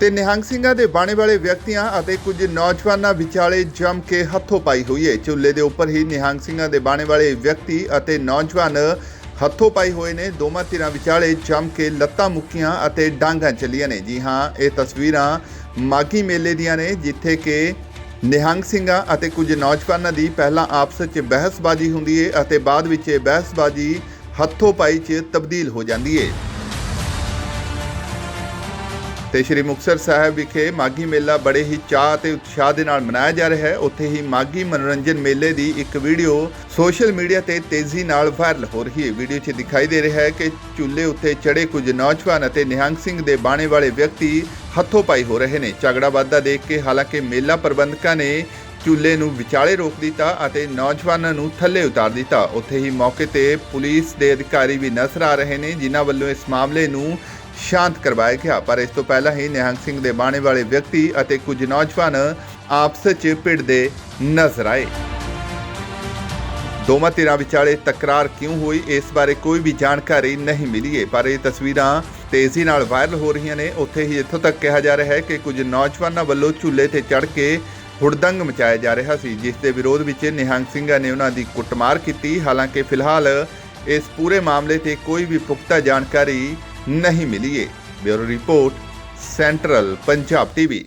ਤੇ ਨਿਹੰਗ ਸਿੰਘਾਂ ਦੇ ਬਾਣੇ ਵਾਲੇ ਵਿਅਕਤੀਆਂ ਅਤੇ ਕੁਝ ਨੌਜਵਾਨਾਂ ਵਿਚਾਲੇ ਜੰਮ ਕੇ ਹੱਥੋਂ ਪਾਈ ਹੋਈ ਹੈ ਚੁੱਲ੍ਹੇ ਦੇ ਉੱਪਰ ਹੀ ਨਿਹੰਗ ਸਿੰਘਾਂ ਦੇ ਬਾਣੇ ਵਾਲੇ ਵਿਅਕਤੀ ਅਤੇ ਨੌਜਵਾਨ ਹੱਥੋਂ ਪਾਈ ਹੋਏ ਨੇ। ਦੋਵਾਂ ਧਿਰਾਂ ਵਿਚਾਲੇ ਜੰਮ ਕੇ ਲੱਤਾਂ ਮੁੱਕੀਆਂ ਅਤੇ ਡਾਂਗਾਂ ਚੱਲੀਆਂ ਨੇ। ਜੀ ਹਾਂ, ਇਹ ਤਸਵੀਰਾਂ ਮਾਗੀ ਮੇਲੇ ਦੀਆਂ ਨੇ, ਜਿੱਥੇ ਕਿ ਨਿਹੰਗ ਸਿੰਘਾਂ ਅਤੇ ਕੁਝ ਨੌਜਵਾਨਾਂ ਦੀ ਪਹਿਲਾਂ ਆਪਸ ਵਿੱਚ ਬਹਿਸਬਾਜ਼ੀ ਹੁੰਦੀ ਹੈ ਅਤੇ ਬਾਅਦ ਵਿੱਚ ਇਹ ਬਹਿਸਬਾਜ਼ੀ ਹੱਥੋਂ ਪਾਈ 'ਚ ਤਬਦੀਲ ਹੋ ਜਾਂਦੀ ਹੈ ਤੇ ਸ਼੍ਰੀ ਮੁਕਤਸਰ ਸਾਹਿਬ ਵਿਖੇ ਮਾਗੀ ਮੇਲਾ ਬੜੇ ਹੀ ਚਾਅ ਅਤੇ ਉਤਸ਼ਾਹ ਦੇ ਨਾਲ ਮਨਾਇਆ ਜਾ ਰਿਹਾ ਹੈ। ਉੱਥੇ ਹੀ ਮਾਗੀ ਮਨੋਰੰਜਨ ਮੇਲੇ ਦੀ ਇੱਕ ਵੀਡੀਓ ਸੋਸ਼ਲ ਮੀਡੀਆ ਤੇ ਤੇਜ਼ੀ ਨਾਲ ਵਾਇਰਲ ਹੋ ਰਹੀ ਹੈ। ਵੀਡੀਓ 'ਚ ਦਿਖਾਈ ਦੇ ਰਿਹਾ ਹੈ ਕਿ ਚੁੱਲ੍ਹੇ ਉੱਤੇ ਚੜੇ ਕੁਝ ਨੌਜਵਾਨ ਅਤੇ ਨਿਹੰਗ ਸਿੰਘ ਦੇ ਬਾਣੇ ਵਾਲੇ ਵਿਅਕਤੀ ਹੱਥੋਂ ਪਾਈ ਹੋ ਰਹੇ ਨੇ। ਝਗੜਾ ਵਾਧਾ ਦੇਖ ਕੇ ਹਾਲਾਂਕਿ ਮੇਲਾ ਪ੍ਰਬੰਧਕਾਂ ਨੇ ਚੁੱਲ੍ਹੇ ਨੂੰ ਵਿਚਾਲੇ ਰੋਕ ਦਿੱਤਾ ਅਤੇ ਨੌਜਵਾਨਾਂ ਨੂੰ ਥੱਲੇ ਉਤਾਰ ਦਿੱਤਾ। ਉੱਥੇ ਹੀ ਮੌਕੇ ਤੇ ਪੁਲਿਸ ਦੇ ਅਧਿਕਾਰੀ ਵੀ ਨਜ਼ਰ ਆ ਰਹੇ ਨੇ, ਜਿਨ੍ਹਾਂ ਵੱਲੋਂ ਇਸ ਮਾਮਲੇ ਨੂੰ ਸ਼ਾਂਤ ਕਰਵਾਇਆ ਗਿਆ, ਪਰ ਇਸ ਤੋਂ ਪਹਿਲਾਂ ਹੀ ਨਿਹੰਗ ਸਿੰਘ ਦੇ ਬਾਣੇ ਵਾਲੇ ਵਿਅਕਤੀ ਅਤੇ ਕੁਝ ਨੌਜਵਾਨ ਆਪਸ ਵਿੱਚ ਭਿੜਦੇ ਨਜ਼ਰ ਆਏ। ਦੋਵਾਂ ਧਿਰਾਂ ਵਿਚਾਲੇ ਤਕਰਾਰ ਕਿਉਂ ਹੋਈ, ਇਸ ਬਾਰੇ ਕੋਈ ਵੀ ਜਾਣਕਾਰੀ ਨਹੀਂ ਮਿਲੀ ਹੈ, ਪਰ ਇਹ ਤਸਵੀਰਾਂ ਤੇਜ਼ੀ ਨਾਲ ਵਾਇਰਲ ਹੋ ਰਹੀਆਂ ਨੇ। ਉੱਥੇ ਹੀ ਇੱਥੋਂ ਤੱਕ ਕਿਹਾ ਜਾ ਰਿਹਾ ਹੈ ਕਿ ਕੁਝ ਨੌਜਵਾਨਾਂ ਵੱਲੋਂ ਝੂਲੇ ਤੇ ਚੜ੍ਹ ਕੇ ਹੁੜਦੰਗ ਮਚਾਇਆ ਜਾ ਰਿਹਾ ਸੀ, ਜਿਸ ਦੇ ਵਿਰੋਧ ਵਿੱਚ ਨਿਹੰਗ ਸਿੰਘਾਂ ਨੇ ਉਹਨਾਂ ਦੀ ਕੁੱਟਮਾਰ ਕੀਤੀ। ਹਾਲਾਂਕਿ ਫਿਲਹਾਲ ਇਸ ਪੂਰੇ ਮਾਮਲੇ ਤੇ ਕੋਈ ਵੀ ਪੁਖਤਾ ਜਾਣਕਾਰੀ ਨਹੀਂ ਮਿਲੀ ਹੈ bureau report central Punjab TV